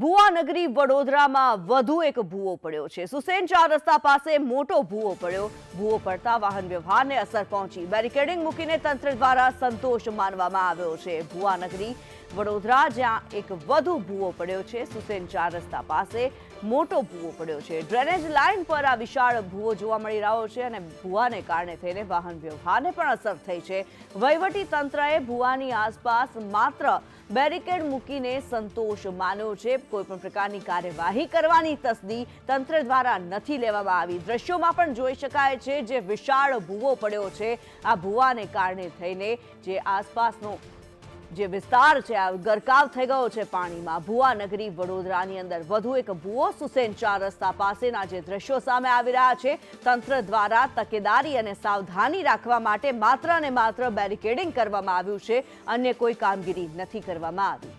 ભુવાનગરી વડોદરામાં વધુ એક ભૂવો પડ્યો છે. સુસેન ચાર રસ્તા પાસે મોટો ભૂવો પડ્યો. ભૂવો પડતા વાહન વ્યવહારને અસર પહોંચી. બેરિકેડિંગ મૂકીને તંત્ર દ્વારા સંતોષ માનવામાં આવ્યો છે. ભુવાનગરી વડોદરા, જ્યાં એક વધુ ભૂવો પડ્યો છે. સુસેન ચાર રસ્તા પાસે મોટો ભૂવો પડ્યો છે. ડ્રેનેજ લાઇન પર આ વિશાળ ભૂવો જોવા મળી રહ્યો છે અને ભૂવાને કારણે થઈને વાહન વ્યવહારને પણ અસર થઈ છે. વહીવટી તંત્રએ ભૂવાની આસપાસ માત્ર બેરિકેડ મૂકીને સંતોષ માન્યો છે. કોઈ પણ પ્રકારની કાર્યવાહી કરવાની તસદી તંત્ર દ્વારા નથી લેવામાં આવી. દ્રશ્યોમાં પણ જોઈ શકાય છે, જે વિશાળ ભૂવો પડ્યો છે. આ ભૂવાને કારણે થઈને જે આસપાસનો જે વિસ્તાર છે, આ ગરકાવ થઈ ગયો છે પાણીમાં. ભુવા નગરી વડોદરાની અંદર વધુ એક ભુવો સુસેન ચાર રસ્તા પાસેના જે દ્રશ્યો સામે આવી રહ્યા છે, તંત્ર દ્વારા તકેદારી અને સાવધાની રાખવા માટે માત્ર અને માત્ર બેરિકેડિંગ કરવામાં આવ્યું છે. અન્ય કોઈ કામગીરી નથી કરવામાં આવી.